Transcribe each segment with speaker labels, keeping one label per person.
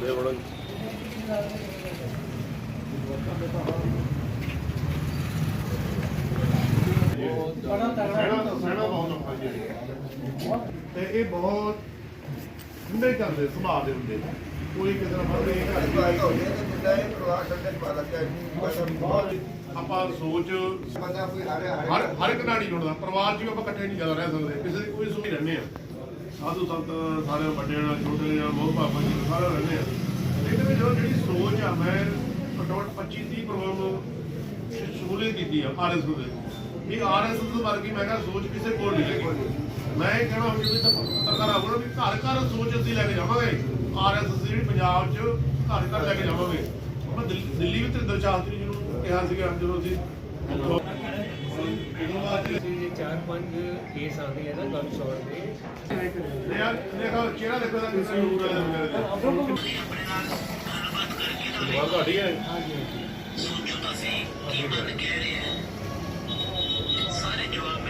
Speaker 1: ਲੈ ਬੜਾ
Speaker 2: ਸਹਿਣਾ ਬਹੁਤ ਔਖਾ ਜੀ ਤੇ ਇਹ ਬਹੁਤ ਹੁੰਦੇ ਕਰਦੇ ਸੁਭਾਅ ਦੇ ਹੁੰਦੇ ਕੋਈ ਕਿਸੇ ਨਾਲ ਆਪਾਂ ਸੋਚ, ਹਰ ਹਰ ਇੱਕ ਨਾਲ ਨਹੀਂ ਜੁੜਦਾ ਪਰਿਵਾਰ 'ਚ ਵੀ ਆਪਾਂ ਇਕੱਠੇ ਨਹੀਂ ਜ਼ਿਆਦਾ ਰਹਿ ਸਕਦੇ। ਕਿਸੇ ਦੀ ਕੋਈ ਸੁਣੀ ਰਹਿੰਦੇ ਆ। ਸਾਧੂ ਸੰਤ ਸਾਰੇ ਵੱਡੇ ਨਾਲ ਛੋਟੇ ਨਾਲ ਮੋਹ ਭਾਪਾ ਜੀ ਸਾਰੇ ਰਹਿੰਦੇ ਆ। ਇਹਦੇ ਵਿੱਚ ਜਿਹੜੀ ਸੋਚ ਆ, ਮੈਂ ਘੱਟੋ 25 30 ਪ੍ਰੋਗਰਾਮ ਸ਼ਮੂਲੀਅਤ ਕੀਤੀ ਆ ਆਰਐਸਐਸ ਦੇ। ਇਹ ਆਰਐਸਐਸ ਵਰਗੀ ਮੈਂ ਕਿਹਾ ਸੋਚ ਕਿਸੇ ਕੋਲ ਨਹੀਂ ਹੈਗੀ। ਮੈਂ ਇਹ ਕਹਿਣਾ ਹੁਣ ਜਿਵੇਂ ਪੱਤਰਕਾਰ ਆਉਣਾ ਵੀ ਘਰ ਘਰ ਸੋਚ ਅਸੀਂ ਲੈ ਕੇ ਜਾਵਾਂਗੇ। ਆਰਐਸਐਸ ਜਿਹੜੀ ਪੰਜਾਬ 'ਚ ਘਰ ਘਰ ਲੈ ਕੇ ਜਾਵਾਂਗੇ। ਆਪਾਂ ਦਿੱਲੀ ਦਿੱਲੀ ਵਿੱਚ ਤ੍ਰਿੰਦਰ ਸ਼ਾਸਤਰੀ ਜੀ ਨੂੰ ਕਿਹਾ ਸੀਗਾ, ਜਦੋਂ ਅਸੀਂ
Speaker 3: ਕੇਸ ਆਉਂਦੇ ਆ ਨਾ ਗਨ ਸ਼ਾਟ ਦੇ
Speaker 2: ਦੇਖੋ ਚਿਹਰਾ ਦੇਖੋ ਦਾ ਕਿਸੇ ਹੋਰ ਵਾਲੇ ਬੰਦੇ ਦੁਆ ਤੁਹਾਡੀ ਹੈ,
Speaker 4: ਸਾਰੇ ਜਵਾਬ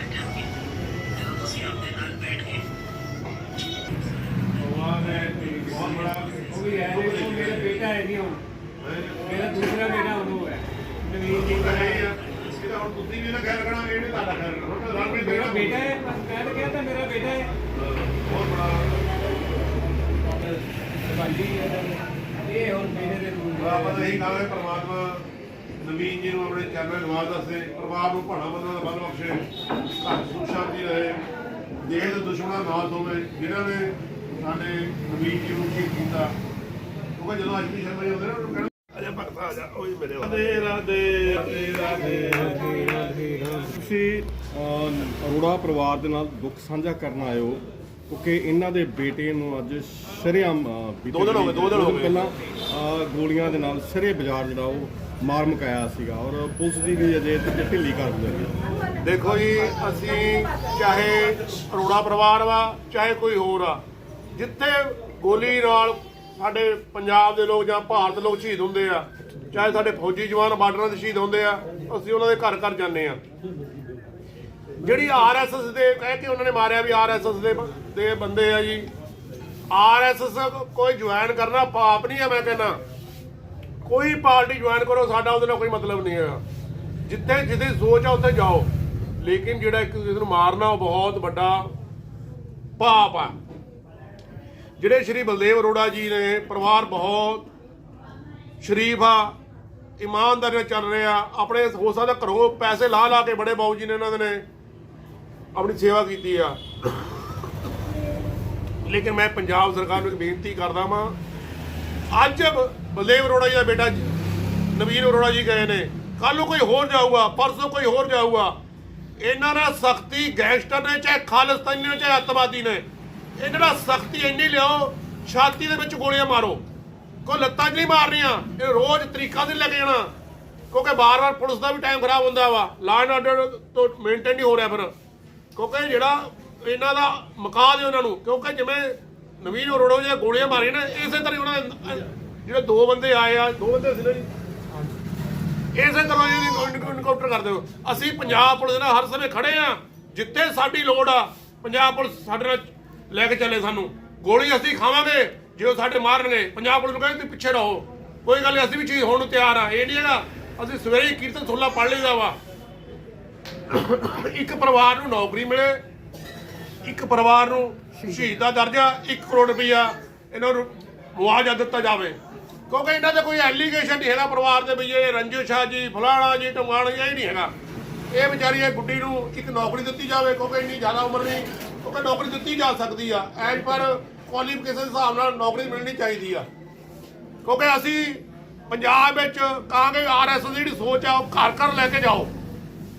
Speaker 3: ਬਾਲੀ ਇਹ ਹੁਣ ਮੇਰੇ ਦੇ ਰੂਲ
Speaker 2: ਆਪਾਂ ਤਾਂ ਇਹੀ ਕਹਾਂਗੇ ਪ੍ਰਮਾਤਮਾ ਨਵੀਨ ਜੀ ਨੂੰ ਆਪਣੇ ਚੈਨਲ ਨਿਵਾਸ ਦੱਸੇ ਪਰਿਵਾਰ ਨੂੰ ਭਾਣਾ ਬੰਦਾ ਦਾ ਬਲ ਬਖਸ਼ੇ ਘਰ ਸੁਖ ਸ਼ਾਂਤੀ ਰਹੇ ਦੇਸ਼ ਦੇ ਦੁਸ਼ਮਣਾਂ ਦਾ ਨਾਸ ਹੋਵੇ ਜਿਨ੍ਹਾਂ ਨੇ ਸਾਡੇ ਨਵੀਨ ਜੀ ਨੂੰ ਕੀ ਕੀਤਾ। ਕਿਉਂਕਿ ਜਦੋਂ ਅੱਜ ਵੀ ਸ਼ਰਮਾ ਜੀ ਹੁੰਦੇ ਨਾ ਉਹਨੂੰ ਕਹਿਣਾ ਅਜੇ ਭਗਤ ਆ ਜਾ ਓਏ ਮੇਰੇ ਰਾਦੇ ਰਾਦੇ ਰਾਦੇ ਰਾਦੇ
Speaker 5: ਤੁਸੀਂ ਅਰੋੜਾ ਪਰਿਵਾਰ ਦੇ ਨਾਲ ਦੁੱਖ ਸਾਂਝਾ ਕਰਨ ਹੋ। ਕਿਉਂਕਿ ਇਹਨਾਂ ਦੇ ਬੇਟੇ ਨੂੰ ਅੱਜ ਸ਼ਰੇਆਮ
Speaker 2: ਦੋ ਦਿਨ ਹੋ ਗਏ, ਦੋ ਦਿਨ ਹੋ ਗਏ।
Speaker 5: ਪਹਿਲਾਂ ਗੋਲੀਆਂ ਦੇ ਨਾਲ ਸਿਰੇ ਬਾਜ਼ਾਰ ਜਿਹੜਾ ਉਹ ਮਾਰ ਮੁਕਾਇਆ ਸੀਗਾ ਔਰ ਪੁਲਿਸ ਦੀ ਵੀ ਅਜੇ ਤੱਕ ਢਿੱਲੀ ਕਰ ਦਿੱਤੀ
Speaker 2: ਦੇਖੋ ਜੀ ਅਸੀਂ ਚਾਹੇ ਅਰੋੜਾ ਪਰਿਵਾਰ ਵਾ ਚਾਹੇ ਕੋਈ ਹੋਰ ਆ ਜਿੱਥੇ ਗੋਲੀ ਨਾਲ ਸਾਡੇ ਪੰਜਾਬ ਦੇ ਲੋਕ ਜਾਂ ਭਾਰਤ ਲੋਕ ਸ਼ਹੀਦ ਹੁੰਦੇ ਆ ਚਾਹੇ ਸਾਡੇ ਫੌਜੀ ਜਵਾਨ ਬਾਰਡਰਾਂ ਤੇ ਸ਼ਹੀਦ ਹੁੰਦੇ ਆ ਅਸੀਂ ਉਹਨਾਂ ਦੇ ਘਰ ਘਰ ਜਾਂਦੇ ਆ ਜਿਹੜੀ ਆਰਐਸਐਸ ਦੇ ਕਹਿ ਕੇ ਉਹਨਾਂ ਨੇ ਮਾਰਿਆ ਵੀ ਆਰਐਸਐਸ ਦੇ ਬ- ਦੇ ਬੰਦੇ ਆ ਜੀ। ਆਰਐਸਐਸ ਕੋਈ ਜੁਆਇਨ ਕਰਨਾ ਪਾਪ ਨਹੀਂ ਹੈ ਮੈਂ ਕਹਿੰਦਾ। ਕੋਈ ਪਾਰਟੀ ਜੁਆਇਨ ਕਰੋ, ਸਾਡਾ ਉਹਦੇ ਨਾਲ ਕੋਈ ਮਤਲਬ ਨਹੀਂ ਹੈਗਾ ਜਿੱਥੇ ਜਿਹਦੀ ਸੋਚ ਆ, ਉੱਥੇ ਜਾਓ। ਲੇਕਿਨ ਜਿਹੜਾ ਇੱਕ ਦੂਜੇ ਨੂੰ ਮਾਰਨਾ, ਉਹ ਬਹੁਤ ਵੱਡਾ ਪਾਪ ਆ। ਜਿਹੜੇ ਸ਼੍ਰੀ ਬਲਦੇਵ ਅਰੋੜਾ ਜੀ ਨੇ, ਪਰਿਵਾਰ ਬਹੁਤ ਸ਼ਰੀਫ ਆ, ਇਮਾਨਦਾਰੀ ਨਾਲ ਚੱਲ ਰਿਹਾ ਆਪਣੇ ਹੋ ਸਕਦਾ ਘਰੋਂ ਪੈਸੇ ਲਾ ਲਾ ਕੇ ਬੜੇ ਬਾਊ ਜੀ ਨੇ ਇਹਨਾਂ ਦੇ ਨੇ। ਆਪਣੀ ਸੇਵਾ ਕੀਤੀ ਆ। ਲੇਕਿਨ ਮੈਂ ਪੰਜਾਬ ਸਰਕਾਰ ਨੂੰ ਇੱਕ ਬੇਨਤੀ ਕਰਦਾ ਵਾਂ, ਅੱਜ ਬ- ਬਲਦੇਵ ਅਰੋੜਾ ਜੀ ਦਾ ਬੇਟਾ ਜ- ਨਵੀਨ ਅਰੋੜਾ ਜੀ ਗਏ ਨੇ। ਕੱਲ ਨੂੰ ਕੋਈ ਹੋਰ ਜਾਊਗਾ, ਪਰਸੋਂ ਕੋਈ ਹੋਰ ਜਾਊਗਾ। ਇਹਨਾਂ ਨਾਲ ਸਖਤੀ ਗੈਂਗਸਟਰ ਨੇ, ਚਾਹੇ ਖਾਲਿਸਤਾਨੀ ਨੇ, ਚਾਹੇ ਅੱਤਵਾਦੀ ਨੇ ਇਹਨਾਂ ਨਾਲ ਸਖਤੀ ਇੰਨੀ ਲਿਆਓ, ਛਾਤੀ ਦੇ ਵਿੱਚ ਗੋਲੀਆਂ ਮਾਰੋ। ਕੋਈ ਲੱਤਾਂ 'ਚ ਨਹੀਂ ਮਾਰਨੀਆਂ, ਇਹ ਰੋਜ਼ ਤਰੀਕਾ ਨਹੀਂ ਲੈ ਕੇ ਜਾਣਾ। ਕਿਉਂਕਿ ਬਾਰ-ਬਾਰ ਪੁਲਿਸ ਦਾ ਵੀ ਟਾਈਮ ਖਰਾਬ ਹੁੰਦਾ ਵਾ। ਲਾਅ ਐਂਡ ਆਰਡਰ ਤੋਂ ਮੇਨਟੇਨ ਨਹੀਂ ਹੋ ਰਿਹਾ ਫਿਰ। ਕਿਉਂਕਿ ਜਿਹੜਾ ਇਹਨਾਂ ਦਾ ਮਕਾ ਦੇ ਉਹਨਾਂ ਨੂੰ, ਕਿਉਂਕਿ ਜਿਵੇਂ ਨਵੀਨ ਅਰੋੜਾ ਜਿਹੜੇ ਗੋਲੀਆਂ ਮਾਰੀਆਂ ਨਾ, ਇਸੇ ਤਰ੍ਹਾਂ ਉਹਨਾਂ ਦੇ ਜਿਹੜੇ ਦੋ ਬੰਦੇ ਆਏ ਆ, ਦੋ ਬੰਦੇ ਸੀ ਨਾ ਜੀ। ਇਸੇ ਤਰ੍ਹਾਂ ਇਹਦੀ ਇਨਕਾਊਂਟਰ ਕਰਦੇ ਹੋ। ਅਸੀਂ ਪੰਜਾਬ ਪੁਲਿਸ ਨਾਲ ਹਰ ਸਮੇਂ ਖੜੇ ਆ, ਜਿੱਥੇ ਸਾਡੀ ਲੋੜ ਆ, ਪੰਜਾਬ ਪੁਲਿਸ ਸਾਡੇ ਨਾਲ ਲੈ ਕੇ ਚੱਲੇ ਸਾਨੂੰ। ਗੋਲੀ ਅਸੀਂ ਖਾਵਾਂਗੇ, ਜੇ ਉਹ ਸਾਡੇ ਮਾਰਨਗੇ। ਪੰਜਾਬ ਪੁਲਿਸ ਨੂੰ ਕਹਿੰਦੇ ਤੁਸੀਂ ਪਿੱਛੇ ਰਹੋ। ਕੋਈ ਗੱਲ ਨਹੀਂ, ਅਸੀਂ ਵੀ ਚੀਜ਼ ਹੋਣ ਨੂੰ ਤਿਆਰ ਆ, ਇਹ ਨਹੀਂ ਹੈਗਾ। ਅਸੀਂ ਸਵੇਰੇ ਹੀ ਕੀਰਤਨ ਸੁੱਲਾ ਪੜ ਲਈਦਾ ਵਾ। ਇੱਕ ਪਰਿਵਾਰ ਨੂੰ ਨੌਕਰੀ ਮਿਲੇ, ਇੱਕ ਪਰਿਵਾਰ ਨੂੰ ਸ਼ਹੀਦ ਦਾ ਦਰਜਾ 1 ਕਰੋੜ ਰੁਪਈਆ ਇਹਨਾਂ ਨੂੰ ਮੁਆਵਜ਼ਾ ਦਿੱਤਾ ਜਾਵੇ। ਕਿਉਂਕਿ ਇਹਨਾਂ ਦਾ ਕੋਈ ਐਲੀਗੇਸ਼ਨ ਨਹੀਂ ਹੈਗਾ ਪਰਿਵਾਰ ਦੇ ਵੀ ਇਹ ਰੰਜੂ ਸ਼ਾਹ ਜੀ, ਫਲਾਣਾ ਜੀ ਟਮਾਣਾ ਜੀ ਇਹ ਨਹੀਂ ਹੈਗਾ। ਇਹ ਵਿਚਾਰੀ, ਇਹ ਗੁੱਡੀ ਨੂੰ ਇੱਕ ਨੌਕਰੀ ਦਿੱਤੀ ਜਾਵੇ, ਕਿਉਂਕਿ ਇੰਨੀ ਜ਼ਿਆਦਾ ਉਮਰ ਨਹੀਂ, ਕਿਉਂਕਿ ਨੌਕਰੀ ਦਿੱਤੀ ਜਾ ਸਕਦੀ ਆ। ਐਂਡ ਪਰ ਕੁਆਲੀਫਿਕੇਸ਼ਨ ਦੇ ਹਿਸਾਬ ਨਾਲ ਨੌਕਰੀ ਮਿਲਣੀ ਚਾਹੀਦੀ ਆ। ਕਿਉਂਕਿ ਅਸੀਂ ਪੰਜਾਬ ਵਿੱਚ ਕਹਾਂਗੇ ਆਰਐਸ ਦੀ ਜਿਹੜੀ ਸੋਚ ਆ, ਉਹ ਘਰ ਘਰ ਲੈ ਕੇ ਜਾਓ।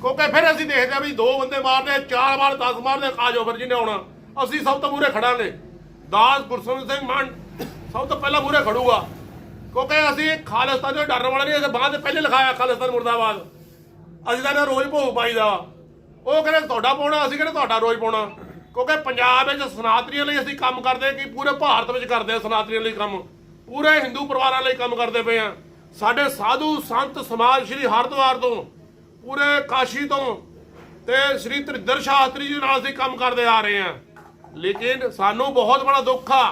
Speaker 2: ਕਿਉਂਕਿ ਫਿਰ ਅਸੀਂ ਦੇਖਦੇ ਆ ਵੀ ਦੋ ਬੰਦੇ ਮਾਰਦੇ ਚਾਰ ਮਾਰ 10 ਮਾਰਦੇ ਆ ਜਾਓ ਫਿਰ ਜਿਹਨੇ ਆਉਣਾ ਅਸੀਂ ਸਭ ਤੋਂ ਮੂਰੇ ਖੜਾਂਗੇ। ਦਾਸ ਗੁਰਸਮਿਤ ਸਿੰਘ ਮਾਨ ਸਭ ਤੋਂ ਪਹਿਲਾਂ ਮੂਰੇ ਖੜੂਗਾ। ਕਿਉਂਕਿ ਅਸੀਂ ਖਾਲਿਸਤਾਨ ਦੇ ਡਰਨ ਵਾਲੇ ਨਹੀਂ, ਅਸੀਂ ਬਾਅਦ ਪਹਿਲੇ ਲਿਖਾਇਆ ਖਾਲਿਸਤਾਨ ਮੁਰਦਾਬਾਦ। ਅਸੀਂ ਤਾਂ ਇਹਨਾਂ ਰੋਜ਼ ਭੋਗ ਪਾਈਦਾ। ਵਾ। ਉਹ ਕਹਿੰਦੇ ਤੁਹਾਡਾ ਪਾਉਣਾ, ਅਸੀਂ ਕਹਿੰਦੇ ਤੁਹਾਡਾ ਰੋਜ਼ ਪਾਉਣਾ? ਕਿਉਂਕਿ ਪੰਜਾਬ ਵਿੱਚ ਸਨਾਤਨੀਆਂ ਲਈ ਅਸੀਂ ਕੰਮ ਕਰਦੇ ਕਿ ਪੂਰੇ ਭਾਰਤ ਵਿੱਚ ਕਰਦੇ ਆ ਸਨਾਤਨੀਆਂ ਲਈ ਕੰਮ। ਪੂਰੇ ਹਿੰਦੂ ਪਰਿਵਾਰਾਂ ਲਈ ਕੰਮ ਕਰਦੇ ਪਏ ਆ। ਸਾਡੇ ਸਾਧੂ ਸੰਤ ਸਮਾਜ ਸ਼੍ਰੀ ਹਰਿਦੁਆਰ ਤੋਂ ਪੂਰੇ ਕਾਸ਼ੀ ਤੋਂ ਤੇ ਸ਼੍ਰੀ ਤ੍ਰਿਦਰ ਸ਼ਾਸਤਰੀ ਜੀ ਨਾਲ ਅਸੀਂ ਕੰਮ ਕਰਦੇ ਆ ਰਹੇ ਆ ਲੇਕਿਨ ਸਾਨੂੰ ਬਹੁਤ ਬੜਾ ਦੁੱਖ ਆ।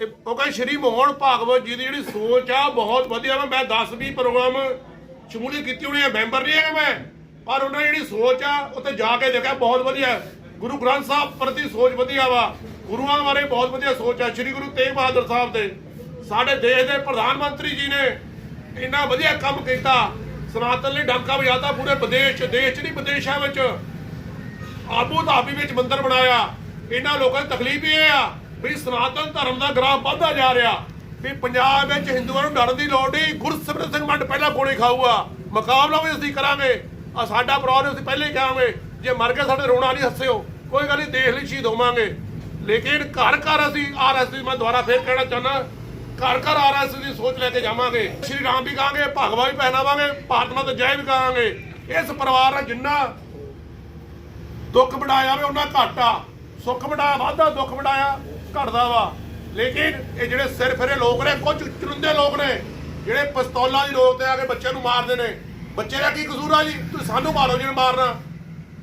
Speaker 2: ਇਹ ਕਿਉਂਕਿ ਸ਼੍ਰੀ ਮੋਹਨ ਭਾਗਵਤ ਜੀ ਦੀ ਜਿਹੜੀ ਸੋਚ ਆ, ਬਹੁਤ ਵਧੀਆ। ਵਾ ਮੈਂ 10 20 ਪ੍ਰੋਗਰਾਮ ਸ਼ਮੂਲੀਅਤ ਕੀਤੀ ਹੋਣੀ ਹੈ ਮੈਂਬਰ ਨਹੀਂ ਹੈਗਾ ਮੈਂ। ਪਰ ਉਹਨਾਂ ਦੀ ਜਿਹੜੀ ਸੋਚ ਆ, ਉੱਥੇ ਜਾ ਕੇ ਦੇਖਿਆ, ਬਹੁਤ ਵਧੀਆ। ਗੁਰੂ ਗ੍ਰੰਥ ਸਾਹਿਬ ਪ੍ਰਤੀ ਸੋਚ ਵਧੀਆ ਵਾ। ਗੁਰੂਆਂ ਬਾਰੇ ਬਹੁਤ ਵਧੀਆ ਸੋਚ ਆ, ਸ਼੍ਰੀ ਗੁਰੂ ਤੇਗ ਬਹਾਦਰ ਸਾਹਿਬ ਦੇ। ਸਾਡੇ ਦੇਸ਼ ਦੇ ਪ੍ਰਧਾਨ ਮੰਤਰੀ ਜੀ ਨੇ ਇੰਨਾ ਵਧੀਆ ਕੰਮ ਕੀਤਾ। ਸਨਾਤਨ ਲਈ ਡਾਂਕਾ ਵਜਾਤਾ ਪੂਰੇ ਵਿਦੇਸ਼ ਦੇਸ਼ 'ਚ ਨਹੀਂ ਵਿਦੇਸ਼ਾਂ ਵਿੱਚ। ਆਬੂ ਧਾਬੀ ਵਿੱਚ ਮੰਦਿਰ ਬਣਾਇਆ। ਇਹਨਾਂ ਲੋਕਾਂ ਦੀ ਤਕਲੀਫ ਇਹ ਆ ਵੀ ਸਨਾਤਨ ਧਰਮ ਦਾ ਗ੍ਰਾਮ ਵੱਧਦਾ ਜਾ ਰਿਹਾ। ਵੀ ਪੰਜਾਬ ਵਿੱਚ ਹਿੰਦੂਆਂ ਨੂੰ ਡਰਨ ਦੀ ਲੋੜ ਨਹੀਂ। ਗੁਰਸਿਮਰਤ ਸਿੰਘ ਮੰਡ ਪਹਿਲਾਂ ਗੋਲੀ ਖਾਊਗਾ। ਮੁਕਾਬਲਾ ਵੀ ਅਸੀਂ ਕਰਾਂਗੇ। ਆ ਸਾਡਾ ਪਰਿਵਾਰ ਅਸੀਂ ਪਹਿਲੇ ਹੀ ਕਹਾਂਗੇ ਜੇ ਮਰ ਕੇ ਸਾਡੇ ਰੋਣਾ ਨਹੀਂ ਹੱਸਿਓ। ਕੋਈ ਗੱਲ ਨਹੀਂ, ਦੇਖ ਲਈ, ਸ਼ਹੀਦ ਹੋਵਾਂਗੇ। ਲੇਕਿਨ ਘਰ ਘਰ ਅਸੀਂ ਆਰਐਸਐਸ ਮੈਂ ਦੁਬਾਰਾ ਫੇਰ ਕਹਿਣਾ ਚਾਹੁੰਦਾ ਘਰ ਘਰ ਆਰਐਸਐਸ ਦੀ ਸੋਚ ਲੈ ਕੇ ਜਾਵਾਂਗੇ। ਸ਼੍ਰੀ ਰਾਮ ਵੀ ਕਹਾਂਗੇ, ਭਗਵਾ ਵੀ ਪਹਿਨਾਵਾਂਗੇ ਭਾਰਤ ਮਾਤਾ ਜੈ ਵੀ ਕਹਾਂਗੇ। ਇਸ ਪਰਿਵਾਰ ਨਾਲ ਜਿੰਨਾ ਦੁੱਖ ਵਡਾਇਆ ਵੇ ਉਹਨਾਂ ਘਾਟਾ ਸੁੱਖ ਵਡਾਇਆ ਵਾਧਾ ਦੁੱਖ ਵਡਾਇਆ, ਘਟਦਾ ਵਾ। ਲੇਕਿਨ ਇਹ ਜਿਹੜੇ ਸਿਰ ਫਿਰੇ ਲੋਕ ਨੇ, ਕੁਝ ਚੁਰਿੰਦੇ ਲੋਕ ਨੇ, ਜਿਹੜੇ ਪਿਸਤੌਲਾਂ ਦੀ ਨੋਕ ਤੇ ਆ ਕੇ ਬੱਚੇ ਨੂੰ ਮਾਰਦੇ ਨੇ। ਬੱਚੇ ਦਾ ਕੀ ਕਸੂਰ ਆ ਜੀ? ਤੁਸੀਂ ਸਾਨੂੰ ਮਾਰੋ ਜਿਹਨੇ ਮਾਰਨਾ।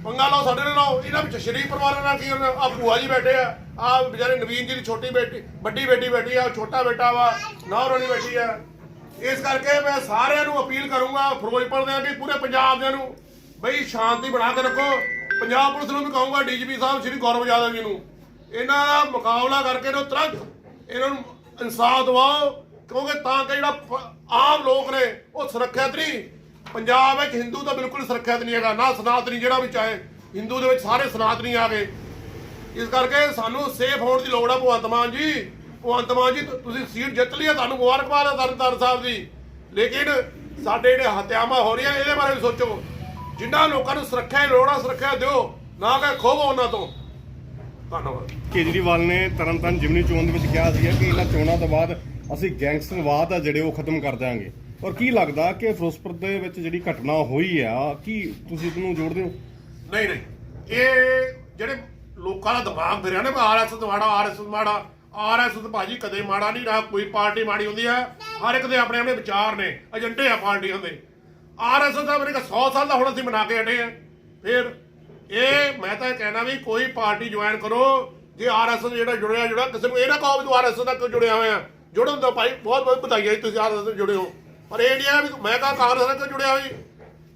Speaker 2: ਪੰਗਾ ਲਓ, ਸਾਡੇ ਨਾਲ ਲਓ। ਇਹਨਾਂ ਵਿੱਚ ਸ਼ਰੀਫ ਪਰਿਵਾਰਾਂ ਨਾਲ ਕੀ ਹੋਣਾ? ਆ ਭੂਆ ਜੀ ਬੈਠੇ ਆ। ਆ ਵਿਚਾਰੇ ਨਵੀਨ ਜੀ ਦੀ ਛੋਟੀ ਬੇਟੀ, ਵੱਡੀ ਬੇਟੀ ਬੈਠੀ ਆ, ਛੋਟਾ ਬੇਟਾ ਵਾ, ਨੌ ਰੋਣੀ ਬੈਠੀ ਆ। ਇਸ ਕਰਕੇ ਮੈਂ ਸਾਰਿਆਂ ਨੂੰ ਅਪੀਲ ਕਰੂੰਗਾ ਫਿਰੋਜ਼ਪੁਰ ਦੇ ਵੀ ਪੂਰੇ ਪੰਜਾਬ ਦੇ ਨੂੰ, ਬਈ ਸ਼ਾਂਤੀ ਬਣਾ ਕੇ ਰੱਖੋ। ਪੰਜਾਬ ਪੁਲਿਸ ਨੂੰ ਵੀ ਕਹੂੰਗਾ, ਡੀਜੀਪੀ ਸਾਹਿਬ, ਸ਼੍ਰੀ ਗੌਰਵ ਯਾਦਵ ਜੀ ਨੂੰ। ਇਹਨਾਂ ਦਾ ਮੁਕਾਬਲਾ ਕਰਕੇ ਇਹਨੂੰ ਤੁਰੰਤ ਇਹਨਾਂ ਨੂੰ ਇਨਸਾਫ ਦਿਵਾਓ, ਕਿਉਂਕਿ ਤਾਂ ਕਿ ਜਿਹੜਾ ਆਮ ਲੋਕ ਨੇ, ਉਹ ਸੁਰੱਖਿਅਤ ਨਹੀਂ। ਪੰਜਾਬ ਵਿੱਚ ਹਿੰਦੂ ਤਾਂ ਬਿਲਕੁਲ ਸੁਰੱਖਿਅਤ ਨਹੀਂ ਹੈਗਾ, ਨਾ ਸਨਾਤਨੀ ਜਿਹੜਾ ਵੀ ਚਾਹੇ, ਹਿੰਦੂ ਦੇ ਵਿੱਚ ਸਾਰੇ ਸਨਾਤਨੀ ਆ ਗਏ। ਇਸ ਕਰਕੇ ਸਾਨੂੰ ਸੇਫ ਹੋਣ ਦੀ ਲੋੜ ਆ ਭਗਵੰਤ ਮਾਨ ਜੀ। ਭਗਵੰਤ ਮਾਨ ਜੀ ਤੁਸੀਂ ਸੀਟ ਜਿੱਤ ਲਈ ਆ ਤੁਹਾਨੂੰ ਮੁਬਾਰਕਬਾਦ ਆ ਤਰਨਤਾਰਨ ਸਾਹਿਬ ਦੀ ਲੇਕਿਨ ਸਾਡੇ ਜਿਹੜੇ ਹੱਤਿਆਵਾਂ ਹੋ ਰਹੀਆਂ ਇਹਦੇ ਬਾਰੇ ਵੀ ਸੋਚੋ। ਜਿਨ੍ਹਾਂ ਲੋਕਾਂ ਨੂੰ ਸੁਰੱਖਿਆ ਦੀ ਲੋੜ ਆ ਸੁਰੱਖਿਆ ਦਿਓ। ਨਾ ਕਿ ਖੋਵੋ ਉਹਨਾਂ ਤੋਂ। ਧੰਨਵਾਦ।
Speaker 5: ਕੇਜਰੀਵਾਲ ਨੇ ਤਰਨਤਾਰਨ ਜਿਮਨੀ ਚੋਣ ਦੇ ਵਿੱਚ ਕਿਹਾ ਸੀਗਾ ਕਿ ਇਹਨਾਂ ਚੋਣਾਂ ਤੋਂ ਬਾਅਦ ਅਸੀਂ ਗੈਂਗਸਟਰਵਾਦ ਆ ਜਿਹੜੇ ਉਹ ਖਤਮ ਕਰ ਦਿਆਂਗੇ। ਔਰ ਕੀ ਲੱਗਦਾ ਕਿ ਫਿਰੋਜ਼ਪੁਰ ਦੇ ਵਿੱਚ ਜਿਹੜੀ ਘਟਨਾ ਹੋਈ ਆ ਕੀ ਤੁਸੀਂ ਇਹਨੂੰ ਜੋੜਦੇ ਹੋ?
Speaker 2: ਨਹੀਂ ਨਹੀਂ। ਇਹ ਜਿਹੜੇ ਲੋਕਾਂ ਦਾ ਦਿਮਾਗ ਫਿਰਿਆ ਨੇ ਆਰਐਸਐਸ ਮਾੜਾ ਆਰਐਸਐਸ ਮਾੜਾ ਆਰਐਸਐਸ ਭਾਜੀ ਕਦੇ ਮਾੜਾ ਨਹੀਂ ਰਹਾ, ਕੋਈ ਪਾਰਟੀ ਮਾੜੀ ਹੁੰਦੀ ਹੈ, ਹਰ ਇੱਕ ਦੇ ਆਪਣੇ ਆਪਣੇ ਵਿਚਾਰ ਨੇ, ਏਜੰਡੇ ਆ ਪਾਰਟੀਆਂ ਦੇ। ਆਰਐਸਐਸ ਦਾ ਮੇਰੇ 100 ਸਾਲ ਦਾ ਹੁਣ ਅਸੀਂ ਮਨਾ ਕੇ ਹਟੇ ਆ। ਫਿਰ ਇਹ, ਮੈਂ ਤਾਂ ਇਹ ਕਹਿਣਾ ਵੀ ਕੋਈ ਪਾਰਟੀ ਜੁਆਇਨ ਕਰੋ, ਜੇ ਆਰਐਸਐਸ ਜਿਹੜਾ ਜੁੜਿਆ ਜੁੜਾ ਕਿਸੇ ਨੂੰ ਇਹ ਨਾ ਕਹੋ ਵੀ ਤੂੰ ਆਰਐਸਐਸ ਨਾਲ ਕਿਉਂ ਜੁੜਿਆ ਹੋਇਆ? ਜੁੜਨ ਦਾ ਭਾਈ, ਬਹੁਤ ਬਹੁਤ ਵਧਾਈਆਂ ਜੀ ਤੁਸੀਂ ਆਰਐਸਐਸ ਨਾਲ ਜੁੜੇ ਹੋ। ਪਰ ਇਹ ਨਹੀਂ ਆ ਵੀ ਮੈਂ ਕਹਾਂ ਕਾਂਗਰਸ ਨਾਲ ਕਿਉਂ ਜੁੜਿਆ ਹੋਈ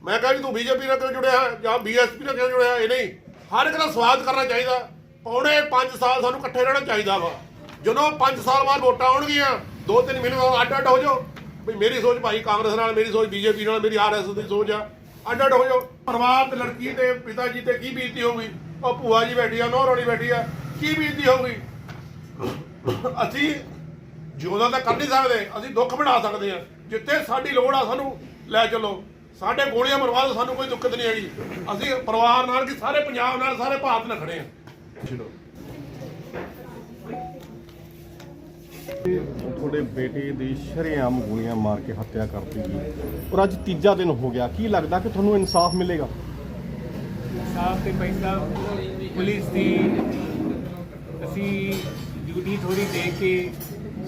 Speaker 2: ਮੈਂ ਕਹਾਂ ਵੀ ਤੂੰ ਬੀਜੇਪੀ ਨਾਲ ਕਿਉਂ ਜੁੜਿਆ ਹੈ ਜਾਂ ਬੀਐਸਪੀ ਨਾਲ ਕਿਉਂ ਜੁੜਿਆ, ਇਹ ਨਹੀਂ। ਹਰ ਇੱਕ ਦਾ ਸਵਾਗਤ ਕਰਨਾ ਚਾਹੀਦਾ। ਪੌਣੇ 5 ਸਾਲ ਸਾਨੂੰ ਇਕੱਠੇ ਰਹਿਣਾ ਚਾਹੀਦਾ ਵਾ। ਜਦੋਂ 5 ਸਾਲ ਬਾਅਦ ਵੋਟਾਂ ਆਉਣਗੀਆਂ, ਦੋ ਤਿੰਨ ਮਹੀਨੇ ਬਾਅਦ ਅੱਡ ਅੱਡ ਹੋ ਜਾਓ। ਵੀ ਮੇਰੀ ਸੋਚ ਭਾਈ ਕਾਂਗਰਸ ਨਾਲ, ਮੇਰੀ ਸੋਚ ਬੀਜੇਪੀ ਨਾਲ, ਮੇਰੀ ਆਰਐਸਐਸ ਦੀ ਸੋਚ ਆ। ਅੱਡ ਅੱਡ ਹੋ ਜਾਓ। ਪਰਿਵਾਰ ਤੇ ਲੜਕੀ ਤੇ ਪਿਤਾ ਜੀ ਤੇ ਕੀ ਬੀਤੀ ਹੋਊਗੀ? ਉਹ ਭੂਆ ਜੀ ਬੈਠੀ ਆ, ਨੌ ਰੋਣੀ ਬੈਠੀ ਆ। ਕੀ ਬੀਤੀ ਹੋਊਗੀ? ਅਸੀਂ ਜਿਉਂਦਾ ਤਾਂ ਕਰ ਨਹੀਂ ਸਕਦੇ। ਅਸੀਂ ਦੁੱਖ ਬਣਾ ਸਕਦੇ ਆ। ਜਿੱਥੇ ਸਾਡੀ ਲੋੜ ਆ, ਸਾਨੂੰ ਲੈ ਚੱਲੋ। ਸਾਡੇ ਗੋਲੀਆਂ ਮਰਵਾ ਦਿਓ ਸਾਨੂੰ ਕੋਈ ਦਿੱਕਤ ਨਹੀਂ ਹੈਗੀ। ਅਸੀਂ ਪਰਿਵਾਰ ਨਾਲ ਕਿ ਸਾਰੇ ਪੰਜਾਬ ਨਾਲ ਸਾਰੇ ਭਾਰਤ ਨਾਲ ਖੜੇ ਆ ਚਲੋ
Speaker 5: ਤੁਹਾਡੇ ਬੇਟੇ ਦੀ ਸ਼ਰੇਆਮ ਗੋਲੀਆਂ ਮਾਰ ਕੇ ਹੱਤਿਆ ਕਰ ਦਿੱਤੀ ਔਰ ਅੱਜ ਤੀਜਾ ਦਿਨ ਹੋ ਗਿਆ। ਕੀ ਲੱਗਦਾ ਕਿ ਤੁਹਾਨੂੰ ਇਨਸਾਫ ਮਿਲੇਗਾ?
Speaker 3: ਸਾਫ਼ ਤੇ ਪੈਸਾ ਪੁਲਿਸ ਦੀ ਅਸੀਂ ਡਿਊਟੀ ਥੋੜੀ ਦੇ ਕੇ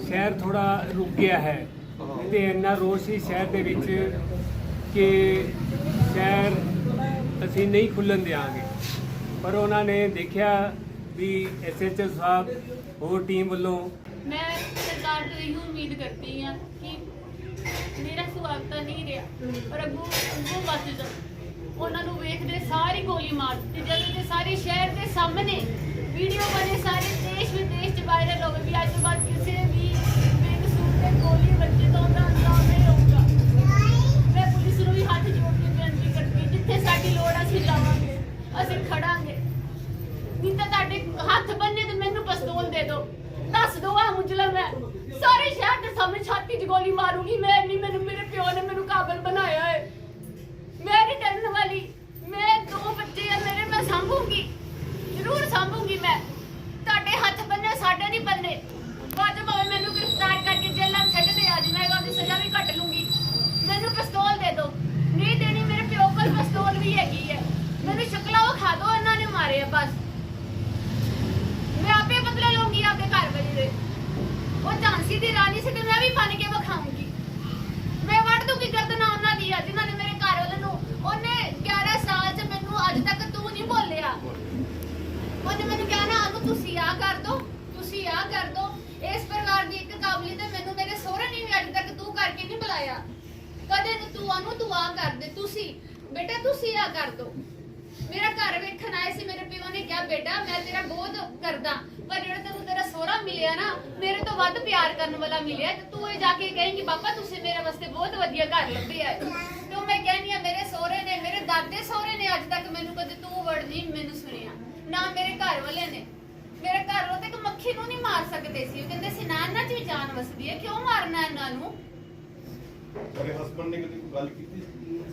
Speaker 3: ਸ਼ਹਿਰ ਥੋੜਾ ਰੁਕ ਗਿਆ ਹੈ। ਤੇ ਇੰਨਾ ਰੋਸ਼ ਸੀ ਸ਼ਹਿਰ ਦੇ ਵਿੱਚ ਕਿ ਸ਼ਹਿਰ ਅਸੀਂ ਨਹੀਂ ਖੁੱਲਣ ਦਿਆਂਗੇ। ਪਰ ਉਹਨਾਂ ਨੇ ਦੇਖਿਆ ਵੀ ਐਸਐਚਓ ਸਾਹਿਬ ਹੋਰ ਟੀਮ ਵੱਲੋਂ
Speaker 6: ਮੈਂ ਸਰਕਾਰ ਤੋਂ ਇਹੀ ਉਮੀਦ ਕਰਦੀ ਹਾਂ ਕਿ ਮੇਰਾ ਸਵਾਗਤ ਤਾਂ ਨਹੀਂ ਰਿਹਾ, ਪਰ ਅੱਗੋਂ ਅੱਗੋਂ ਬਚ ਉਹਨਾਂ ਨੂੰ ਵੇਖਦੇ ਸਾਰੀ ਗੋਲੀ ਮਾਰ ਦਿੱਤੀ, ਜਦੋਂ ਤੇ ਸਾਰੇ ਸ਼ਹਿਰ ਦੇ ਸਾਹਮਣੇ ਵੀਡੀਓ ਬਣੇ, ਸਾਰੇ ਦੇਸ਼ ਵਿਦੇਸ਼ ਚ ਵਾਇਰਲ ਹੋਵੇ ਵੀ ਅੱਜ ਤੋਂ ਬਾਅਦ ਕਿਸੇ ਵੀ ਬੇਕਸੂਰ ਤੇ ਗੋਲੀ ਵੱਜੇ। ਅਸੀਂ ਖੜਾਂਗੇ। ਨਹੀਂ ਤਾਂ ਤੁਹਾਡੇ ਹੱਥ ਬੰਨੇ ਤੇ ਮੈਨੂੰ ਪਿਸਤੌਲ ਦੇ ਦਿਓ। ਦੱਸ ਦਿਓ ਆ ਮੁਜਲਮ ਹੈ ਸਾਰੇ ਸ਼ਹਿਰ ਦੇ ਸਾਹਮਣੇ ਛਾਤੀ 'ਚ ਗੋਲੀ ਮਾਰੂਗੀ, ਮੈਂ ਨਹੀਂ ਮੈਨੂੰ ਮੇਰੇ ਪਿਓ ਨੇ ਮੈਨੂੰ ਕਾਬਲ ਬਣਾਇਆ ਹੈ ਮੈਂ ਨਹੀਂ ਡਰਨ ਵਾਲੀ ਮੈਂ ਦੋ ਬੱਚੇ ਆ ਮੇਰੇ ਮੈਂ ਸੰਭੂਗੀ ਜ਼ਰੂਰ ਸੰਭੂਗੀ ਮੈਂ ਤੁਹਾਡੇ ਹੱਥ ਬੰਨੇ ਸਾਡੇ ਨਹੀਂ ਬੰਨੇ ਬਾਅਦ ਭਾਵੇਂ ਮੈਨੂੰ ਗ੍ਰਿਫਤਾਰ ਕਰਕੇ ਜੇਲ੍ਹਾਂ 'ਚ ਛੱਡ ਦੇ ਅੱਜ ਮੈਂ ਉਹਦੀ ਸਜ਼ਾ ਵੀ ਕੱਟ ਲੂੰਗੀ ਮੈਨੂੰ ਪਿਸਤੌਲ ਦੇ ਦਿਓ ਨਹੀਂ ਦੇਣੀ ਮੇਰੇ ਪਿਓ ਕੋਲ ਪਿਸਤੌਲ ਵੀ ਹੈਗੀ ਹੈ ਮੈਨੂੰ ਸ਼ਕਲਾਂ ਵਿਖਾ ਦਿਓ ਇਹਨਾਂ ਨੇ ਮਾਰੇ ਆ ਬਸ ਮੈਂ ਆਪੇ ਬਦਲਾ ਲਵਾਂਗੀ ਆਪਦੇ ਘਰ ਵਾਲੇ ਦੇ ਉਹ ਝਾਂਸੀ ਦੀ ਰਾਣੀ ਸੀ ਤੇ ਮੈਂ ਵੀ ਬਣ ਕੇ ਵਿਖਾਉਂਗੀ ਮੈਂ ਵੱਢ ਦੂੰਗੀ ਗਰਦਨਾਂ ਉਹਨਾਂ ਦੀ ਆ ਜਿਨ੍ਹਾਂ ਨੇ ਮੇਰੇ ਘਰ ਵਾਲੇ ਨੂੰ ਉਹਨੇ 11 ਸਾਲ ਚ ਮੈਨੂੰ ਅੱਜ ਤੱਕ ਤੂੰ ਨਹੀਂ ਬੋਲਿਆ ਉਹਨੇ ਮੈਨੂੰ ਕਿਹਾ ਨਾ ਆ ਕਰ ਦੋ, ਤੁਸੀਂ ਆ ਕਰ ਦੋ। ਇਸ ਪਰਿਵਾਰ ਦੀ ਇੱਕ ਕਾਬਲੀਅਤ ਹੈ, ਮੈਨੂੰ ਮੇਰੇ ਸਹੁਰੇ ਨੇ ਵੀ ਅੱਜ ਤੱਕ ਤੂੰ ਕਰਕੇ ਨਹੀਂ ਬੁਲਾਇਆ। ਕਦੇ ਨੂੰ ਤੂੰ ਆਨੂੰ ਤੂੰ ਆ ਕਰ ਦੇ। ਤੁਸੀਂ, ਬੇਟਾ, ਤੁਸੀਂ ਆ ਕਰ ਦੋ। ਮੇਰਾ ਘਰ ਵੇਖਣ ਆਏ ਸੀ, ਮੇਰੇ ਪਿਓ ਨੇ ਕਿਹਾ, ਬੇਟਾ, ਮੈਂ ਤੇਰਾ ਬਹੁਤ ਕਰਦਾ, ਪਰ ਜਿਹੜਾ ਤੈਨੂੰ ਤੇਰਾ ਸਹੁਰਾ ਮਿਲਿਆ ਨਾ, ਮੇਰੇ ਤੋਂ ਵੱਧ ਪਿਆਰ ਕਰਨ ਵਾਲਾ ਮਿਲਿਆ ਤੇ ਤੂੰ ਇਹ ਜਾ ਕੇ ਕਹੇਂਗੀ ਪਾਪਾ ਤੁਸੀਂ ਮੇਰੇ ਵਾਸਤੇ ਬਹੁਤ ਵਧੀਆ ਘਰ ਲੱਭਿਆ ਹੈ ਤੇ ਮੈਂ ਕਹਿੰਦੀ ਆ ਮੇਰੇ ਸਹੁਰੇ ਨੇ, ਮੇਰੇ ਦਾਦੇ ਸਹੁਰੇ ਨੇ ਅੱਜ ਤੱਕ ਮੈਨੂੰ ਕਦੇ ਤੂੰ ਵਰਡ ਨਹੀਂ, ਮੈਨੂੰ ਸੁਣਿਆ। ਨਾ ਮੇਰੇ ਘਰ ਵਾਲਿਆਂ ਨੇ ਮੇਰੇ ਘਰ ਵਾਲੇ ਤੇ ਇੱਕ ਮੱਖੀ ਨੂੰ ਨਹੀਂ ਮਾਰ ਸਕਦੇ ਸੀ ਉਹ ਕਹਿੰਦੇ ਸੀ ਨਾ ਇਹਨਾਂ 'ਚ ਵੀ ਜਾਨ ਵਸਦੀ ਹੈ ਕਿਉਂ ਮਾਰਨਾ ਇਹਨਾਂ ਨੂੰ
Speaker 5: ਤੁਹਾਡੇ ਹਸਬੰਡ ਨੇ ਕਦੀ ਕੋਈ ਗੱਲ ਕੀਤੀ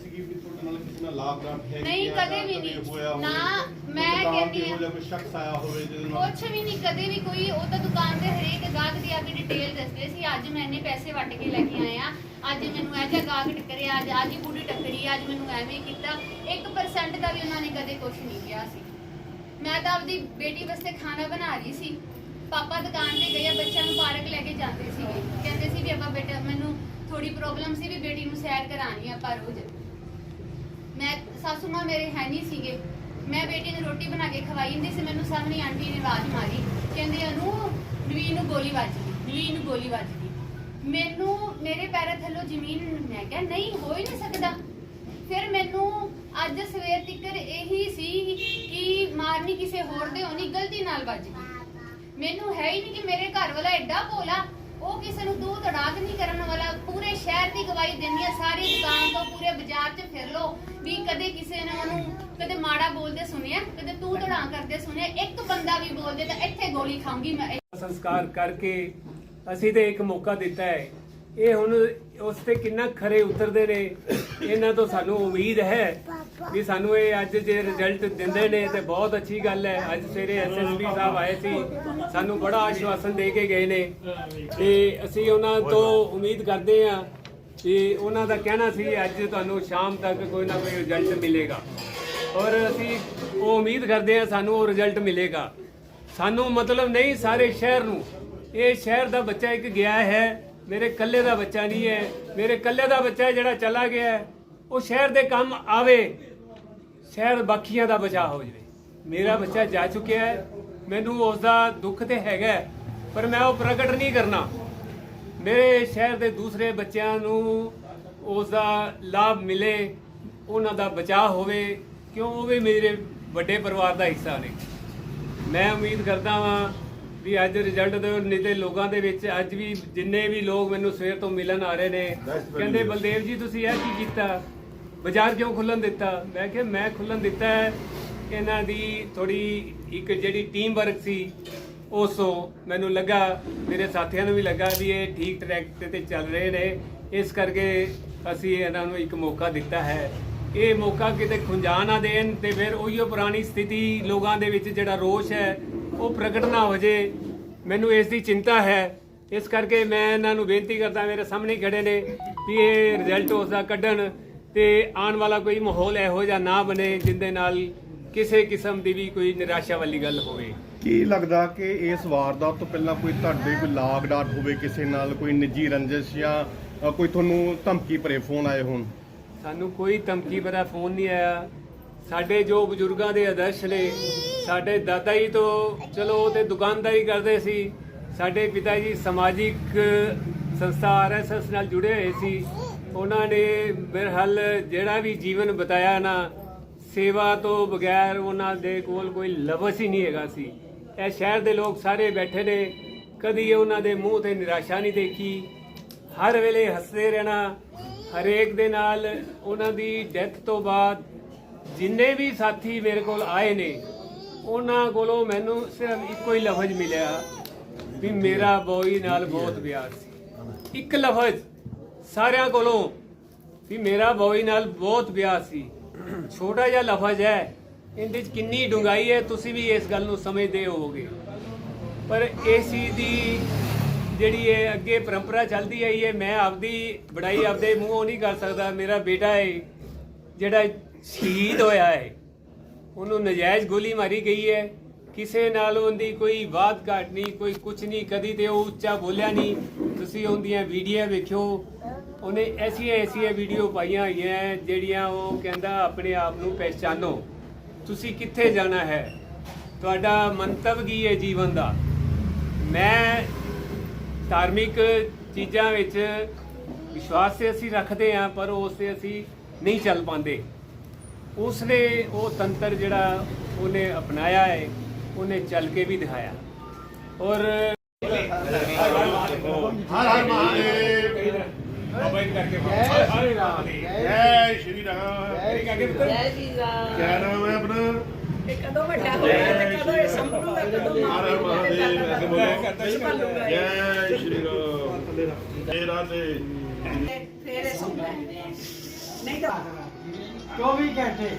Speaker 5: ਸੀਗੀ ਵੀ ਤੁਹਾਡੇ ਨਾਲ ਕਿਸੇ ਨਾਲ ਲਾਭ ਗ੍ਰਾਂਟ ਹੈ
Speaker 6: ਨਹੀਂ,
Speaker 5: ਜਾਂ
Speaker 6: ਕਦੇ ਵੀ ਨਹੀਂ।
Speaker 5: ਹੋਇਆ ਹੋਵੇ?
Speaker 6: ਨਾ, ਮੈਂ
Speaker 5: ਦੁਕਾਨ
Speaker 6: ਕਹਿੰਦੀ ਹਾਂ।
Speaker 5: ਕੋਈ ਸ਼ਖਸ ਆਇਆ ਹੋਵੇ ਜਿਹਦੇ ਨਾਲ
Speaker 6: ਕੁਛ ਵੀ ਨਹੀਂ ਕਦੇ ਵੀ ਕੋਈ ਉਹ ਤਾਂ ਦੁਕਾਨ ਤੇ ਹਰੇਕ ਗਾਹਕ ਦੀ ਆ ਕੇ ਡਿਟੇਲ ਦੱਸਦੇ ਸੀ ਅੱਜ ਮੈਂ ਇੰਨੇ ਪੈਸੇ ਵੱਟ ਕੇ ਲੈ ਕੇ ਆਇਆ ਅੱਜ ਮੈਨੂੰ ਇਹ ਜਿਹਾ ਗਾਹਕ ਟੱਕਰਿਆ ਅੱਜ ਅੱਜ ਹੀ ਬੁੜੀ ਟੱਕਰੀ ਅੱਜ ਮੈਨੂੰ ਐਵੇਂ ਕੀਤਾ 1% ਦਾ ਵੀ ਉਹਨਾਂ ਨੇ ਕਦੇ ਕੁਛ ਨਹੀਂ ਕਿਹਾ ਸੀ ਮੈਂ ਤਾਂ ਆਪਦੀ ਬੇਟੀ ਵਾਸਤੇ ਖਾਣਾ ਬਣਾ ਰਹੀ ਸੀ। ਪਾਪਾ ਦੁਕਾਨ ਤੇ ਗਏ ਆ, ਬੱਚਿਆਂ ਨੂੰ ਪਾਰਕ ਲੈ ਕੇ ਜਾਂਦੇ ਸੀਗੇ। ਕਹਿੰਦੇ ਸੀ ਵੀ ਆਪਾਂ ਬੇਟਾ ਮੈਨੂੰ ਥੋੜੀ ਪ੍ਰੋਬਲਮ ਸੀ ਵੀ ਬੇਟੀ ਨੂੰ ਸੈਰ ਕਰਾਣੀ ਆ ਪਰ ਰੋਜ਼। ਮੈਂ ਸਾਸੂ ਮਾਂ ਮੇਰੇ ਹੈ ਨਹੀਂ ਸੀਗੇ। ਮੈਂ ਬੇਟੀ ਨੂੰ ਰੋਟੀ ਬਣਾ ਕੇ ਖਵਾਈ ਹੁੰਦੀ ਸੀ ਮੈਨੂੰ ਸਾਹਮਣੇ ਆਂਟੀ ਨੇ ਆਵਾਜ਼ ਮਾਰੀ। ਕਹਿੰਦੇ ਅਨੂ ਨਵੀਨ ਨੂੰ ਗੋਲੀ ਵੱਜ ਗਈ ਨਵੀਨ ਨੂੰ ਗੋਲੀ ਵੱਜ ਗਈ। ਮੈਨੂੰ ਮੇਰੇ ਪੈਰਾਂ ਥੱਲੋਂ ਜ਼ਮੀਨ ਮੈਂ ਕਿਹਾ ਨਹੀਂ ਹੋ ਹੀ ਨਹੀਂ ਸਕਦਾ। ਫਿਰ ਮੈਨੂੰ ਅੱਜ ਸਵੇਰ ਤੱਕ ਇਹੀ ਸੀ ਕਿ ਮਾਰਨੀ ਕਿਸੇ ਹੋਰ ਦੇ ਹੋਣੀ ਗਲਤੀ ਨਾਲ ਵੱਜ ਗਈ। ਮੈਨੂੰ ਹੈ ਹੀ ਨਹੀਂ ਕਿ ਮੇਰੇ ਘਰ ਵਾਲਾ ਐਡਾ ਭੋਲਾ, ਉਹ ਕਿਸੇ ਨੂੰ ਦੂਰ ਤੜਾਕ ਨਹੀਂ ਕਰਨ ਵਾਲਾ, ਪੂਰੇ ਸ਼ਹਿਰ ਦੀ ਗਵਾਹੀ ਦਿੰਦੀ ਆ, ਸਾਰੀ ਦੁਕਾਨ ਤੋਂ ਪੂਰੇ ਬਾਜ਼ਾਰ 'ਚ ਫਿਰ ਲੋ ਵੀ ਕਦੇ ਕਿਸੇ ਨੇ ਉਹਨੂੰ ਕਦੇ ਮਾੜਾ ਬੋਲਦੇ ਸੁਣਿਆ, ਕਦੇ ਤੂੰ ਤੜਾ ਕਰਦੇ ਸੁਣਿਆ, ਇੱਕ ਬੰਦਾ ਵੀ ਬੋਲਦੇ ਤਾਂ ਇੱਥੇ ਗੋਲੀ ਖਾਊਂਗੀ ਮੈਂ।
Speaker 3: ਸੰਸਕਾਰ ਕਰਕੇ ਅਸੀਂ ਤੇ ਇੱਕ ਮੌਕਾ ਦਿੱਤਾ ਹੈ। ਇਹ ਹੁਣ ਉਸ ਤੇ ਕਿੰਨਾ ਖਰੇ ਉਤਰਦੇ ਨੇ, ਇਹਨਾਂ ਤੋਂ ਸਾਨੂੰ ਉਮੀਦ ਹੈ ਵੀ ਸਾਨੂੰ ਇਹ ਅੱਜ ਜੇ ਰਿਜ਼ਲਟ ਦਿੰਦੇ ਨੇ ਤੇ ਬਹੁਤ ਅੱਛੀ ਗੱਲ ਹੈ। ਅੱਜ ਸਵੇਰੇ ਐਸਐਸਪੀ ਸਾਹਿਬ ਆਏ ਸੀ। ਸਾਨੂੰ ਬੜਾ ਆਸ਼ਵਾਸਨ ਦੇ ਕੇ ਗਏ ਨੇ। ਤੇ ਅਸੀਂ ਉਹਨਾਂ ਤੋਂ ਉਮੀਦ ਕਰਦੇ ਹਾਂ ਕਿ ਉਹਨਾਂ ਦਾ ਕਹਿਣਾ ਸੀ, ਅੱਜ ਤੁਹਾਨੂੰ ਸ਼ਾਮ ਤੱਕ ਕੋਈ ਨਾ ਕੋਈ ਰਿਜ਼ਲਟ ਮਿਲੇਗਾ। ਔਰ ਅਸੀਂ ਉਹ ਉਮੀਦ ਕਰਦੇ ਹਾਂ ਸਾਨੂੰ ਉਹ ਰਿਜ਼ਲਟ ਮਿਲੇਗਾ। ਸਾਨੂੰ ਮਤਲਬ ਨਹੀਂ ਸਾਰੇ ਸ਼ਹਿਰ ਨੂੰ। ਇਹ ਸ਼ਹਿਰ ਦਾ ਬੱਚਾ ਇੱਕ ਗਿਆ ਹੈ। ਮੇਰੇ ਕੱਲੇ ਦਾ ਬੱਚਾ ਨਹੀਂ ਹੈ। ਮੇਰੇ ਕੱਲੇ ਦਾ ਬੱਚਾ ਜਿਹੜਾ ਚਲਾ ਗਿਆ ਉਹ ਸ਼ਹਿਰ ਦੇ ਕੰਮ ਆਵੇ। ਸ਼ਹਿਰ ਬਾਕੀਆਂ ਦਾ ਬਚਾਅ ਹੋ ਜਾਵੇ। ਮੇਰਾ ਬੱਚਾ ਜਾ ਚੁੱਕਿਆ ਹੈ। ਮੈਨੂੰ ਉਸ ਦਾ ਦੁੱਖ ਤੇ ਹੈਗਾ ਹੈ, ਪਰ ਮੈਂ ਉਹ ਪ੍ਰਗਟ ਨਹੀਂ ਕਰਨਾ। ਮੇਰੇ ਸ਼ਹਿਰ ਦੇ ਦੂਸਰੇ ਬੱਚਿਆਂ ਨੂੰ ਉਸ ਦਾ ਲਾਭ ਮਿਲੇ ਉਹਨਾਂ ਦਾ ਬਚਾਅ ਹੋਵੇ ਕਿਉਂ ਉਹ ਵੀ ਮੇਰੇ ਵੱਡੇ ਪਰਿਵਾਰ ਦਾ ਹਿੱਸਾ ਨੇ। ਮੈਂ ਉਮੀਦ ਕਰਦਾ ਵਾਂ ਵੀ ਅੱਜ ਰਿਜ਼ਲਟ ਦੇ ਨਹੀਂ ਤੇ ਲੋਕਾਂ ਦੇ ਵਿੱਚ ਅੱਜ ਵੀ ਜਿੰਨੇ ਵੀ ਲੋਕ ਮੈਨੂੰ ਸਵੇਰ ਤੋਂ ਮਿਲਣ ਆ ਰਹੇ ਨੇ ਕਹਿੰਦੇ ਬਲਦੇਵ ਜੀ ਤੁਸੀਂ ਇਹ ਕੀ ਕੀਤਾ? ਬਾਜ਼ਾਰ ਕਿਉਂ ਖੁੱਲਣ ਦਿੱਤਾ? ਮੈਂ ਕਿਹਾ, ਮੈਂ ਖੁੱਲਣ ਦਿੱਤਾ ਹੈ। ਇਹਨਾਂ ਦੀ ਥੋੜੀ ਇੱਕ ਜਿਹੜੀ ਟੀਮ ਵਰਕ ਸੀ ਉਸੋਂ ਮੈਨੂੰ ਲੱਗਾ, ਮੇਰੇ ਸਾਥੀਆਂ ਨੂੰ ਵੀ ਲੱਗਾ ਵੀ ਇਹ ਠੀਕ ਟਰੈਕ ਤੇ ਤੇ ਚੱਲ ਰਹੇ ਨੇ। ਇਸ ਕਰਕੇ ਅਸੀਂ ਇਹਨਾਂ ਨੂੰ ਇੱਕ ਮੌਕਾ ਦਿੱਤਾ ਹੈ। ਇਹ ਮੌਕਾ ਕਿਤੇ ਖੁੰਝਾ ਨਾ ਦੇਣ ਤੇ ਫਿਰ ਉਹੀਓ ਪੁਰਾਣੀ ਸਥਿਤੀ ਲੋਕਾਂ ਦੇ ਵਿੱਚ ਜਿਹੜਾ ਰੋਸ਼ ਹੈ, ਉਹ ਪ੍ਰਗਟ ਨਾ ਹੋ ਜੇ। ਮੈਨੂੰ ਇਸ ਦੀ ਚਿੰਤਾ ਹੈ। ਇਸ ਕਰਕੇ ਮੈਂ ਇਹਨਾਂ ਨੂੰ ਬੇਨਤੀ ਕਰਦਾ, ਮੇਰੇ ਸਾਹਮਣੇ ਹੀ ਖੜੇ ਨੇ, ਵੀ ਇਹ ਰਿਜ਼ਲਟ ਉਸ ਦਾ ਕੱਢਣ। ਤੇ ਆਉਣ ਵਾਲਾ ਕੋਈ ਮਾਹੌਲ ਇਹੋ ਜਿਹਾ ਨਾ ਬਣੇ ਜਿੰਦੇ ਨਾਲ ਕਿਸੇ ਕਿਸਮ ਦੀ ਵੀ ਕੋਈ ਨਿਰਾਸ਼ਾ ਵਾਲੀ ਗੱਲ ਹੋਵੇ।
Speaker 5: ਕੀ ਲੱਗਦਾ ਕਿ ਇਸ ਵਾਰਦਾਤ ਤੋਂ ਪਹਿਲਾਂ ਕੋਈ ਤੁਹਾਡੇ ਕੋਈ ਲਾਗ ਡਾਟ ਹੋਵੇ ਕਿਸੇ ਨਾਲ ਕੋਈ ਨਿੱਜੀ ਰੰਜਿਸ਼ ਜਾਂ ਅ, ਕੋਈ ਤੁਹਾਨੂੰ ਧਮਕੀ ਭਰੇ ਫੋਨ ਆਏ ਹੋਣ?
Speaker 3: ਸਾਨੂੰ ਕੋਈ ਧਮਕੀ ਭਰਾ ਫੋਨ ਨਹੀਂ ਆਇਆ। ਸਾਡੇ ਜੋ ਬਜ਼ੁਰਗਾਂ ਦੇ ਆਦਰਸ਼ ਨੇ ਸਾਡੇ ਦਾਦਾ ਜੀ ਤੋਂ ਚਲੋ ਉਹ ਤੇ ਦੁਕਾਨਦਾਰੀ ਕਰਦੇ ਸੀ। ਸਾਡੇ ਪਿਤਾ ਜੀ ਸਮਾਜਿਕ ਸੰਸਥਾ ਆਰਐਸਐਸ ਨਾਲ ਜੁੜੇ ਹੋਏ ਸੀ। ਉਹਨਾਂ ਨੇ ਮੇਰੇ ਹੱਲ ਜਿਹੜਾ ਵੀ ਜੀਵਨ ਬਤਾਇਆ ਨਾ ਸੇਵਾ ਤੋਂ ਬਗੈਰ ਉਹਨਾਂ ਦੇ ਕੋਲ ਕੋਈ ਲਫ਼ਜ਼ ਹੀ ਨਹੀਂ ਹੈਗਾ ਸੀ। ਇਹ ਸ਼ਹਿਰ ਦੇ ਲੋਕ ਸਾਰੇ ਬੈਠੇ ਨੇ ਕਦੀ ਉਹਨਾਂ ਦੇ ਮੂੰਹ ਤੇ ਨਿਰਾਸ਼ਾ ਨਹੀਂ ਦੇਖੀ। ਹਰ ਵੇਲੇ ਹੱਸਦੇ ਰਹਿਣਾ ਹਰੇਕ ਦੇ ਨਾਲ ਉਹਨਾਂ ਦੀ ਡੈਥ ਤੋਂ ਬਾਅਦ ਜਿੰਨੇ ਵੀ ਸਾਥੀ ਮੇਰੇ ਕੋਲ ਆਏ ਨੇ ਉਹਨਾਂ ਕੋਲੋਂ ਮੈਨੂੰ ਸਿਰਫ ਇੱਕੋ ਹੀ ਲਫ਼ਜ਼ ਮਿਲਿਆ ਵੀ ਮੇਰਾ ਬੋਈ ਨਾਲ ਬਹੁਤ ਪਿਆਰ ਸੀ। ਇੱਕ ਲਫ਼ਜ਼ ਸਾਰਿਆਂ ਕੋਲੋਂ ਵੀ ਮੇਰਾ ਬੋਈ ਨਾਲ ਬਹੁਤ ਪਿਆਰ ਸੀ। ਛੋਟਾ ਜਿਹਾ ਲਫ਼ਜ਼ ਹੈ, ਇਹਦੇ 'ਚ ਕਿੰਨੀ ਡੂੰਘਾਈ ਹੈ, ਤੁਸੀਂ ਵੀ ਇਸ ਗੱਲ ਨੂੰ ਸਮਝਦੇ ਹੋਵੋਗੇ। ਪਰ ਇਸ ਚੀਜ਼ ਦੀ ਜਿਹੜੀ ਇਹ ਅੱਗੇ ਪਰੰਪਰਾ ਚੱਲਦੀ ਆਈ ਹੈ, ਮੈਂ ਆਪਦੀ ਬੜਾਈ ਆਪਦੇ ਮੂੰਹੋਂ ਨਹੀਂ ਕਰ ਸਕਦਾ। ਮੇਰਾ ਬੇਟਾ ਹੈ, ਜਿਹੜਾ ਸ਼ਹੀਦ ਹੋਇਆ ਹੈ, ਉਹਨੂੰ ਨਜਾਇਜ਼ ਗੋਲੀ ਮਾਰੀ ਗਈ ਹੈ। ਕਿਸੇ ਨਾਲ ਉਹਦੀ ਕੋਈ ਬਾਤ ਘਾਟ ਨਹੀਂ, ਕੋਈ ਕੁਝ ਨਹੀਂ, ਕਦੀ ਤੇ ਉਹ ਉੱਚਾ ਬੋਲਿਆ ਨਹੀਂ। ਤੁਸੀਂ ਉਹਦੀਆਂ ਵੀਡੀਓ ਵੇਖਿਓ ਉਹਨੇ ਐਸੀਆਂ ਐਸੀਆਂ ਵੀਡੀਓ ਪਾਈਆਂ ਹੋਈਆਂ ਹੈ, ਜਿਹੜੀਆਂ ਉਹ ਕਹਿੰਦਾ ਆਪਣੇ ਆਪ ਨੂੰ ਪਹਿਚਾਨੋ। ਤੁਸੀਂ ਕਿੱਥੇ ਜਾਣਾ ਹੈ? ਤੁਹਾਡਾ ਮੰਤਵ ਕੀ ਹੈ ਜੀਵਨ ਦਾ? ਮੈਂ ਧਾਰਮਿਕ ਚੀਜ਼ਾਂ ਵਿੱਚ ਵਿਸ਼ਵਾਸ ਤੇ ਅਸੀਂ ਰੱਖਦੇ ਹਾਂ ਪਰ ਉਸ ਤੇ ਅਸੀਂ ਨਹੀਂ ਚੱਲ ਪਾਉਂਦੇ। ਉਸਨੇ ਉਹ ਤੰਤਰ ਜਿਹੜਾ ਉਹਨੇ ਅਪਣਾਇਆ ਹੈ ਉਹਨੇ ਚੱਲ ਕੇ ਵੀ ਦਿਖਾਇਆ। ਔਰ
Speaker 2: ਹਰ ਹਰ ਮਹਾਦੇਵ ਜੈ ਸ਼੍ਰੀ ਰਾਮ।
Speaker 7: ਜੈ ਜੀ ਰਾਮ।
Speaker 2: ਕਿਆ ਨਾਮ ਹੈ ਆਪਣਾ
Speaker 7: ਇਹ ਕਦੋਂ ਵੱਡਾ ਤੇ ਕਦੋਂ ਇਹ ਸੰਭਲੂਗਾ ਕਦੋਂ
Speaker 2: ਹਰ ਹਰ ਮਹਾਦੇਵ ਐਸੇ ਬੋਲੋ। ਜੈ ਸ਼੍ਰੀ ਰਾਮ। ਜੈ ਰਾਧੇ
Speaker 7: ਫੇਰ ਇਹ ਸੰਭਲਦਾ ਨਹੀਂ ਤਾਂ
Speaker 8: 24 ਘੰਟੇ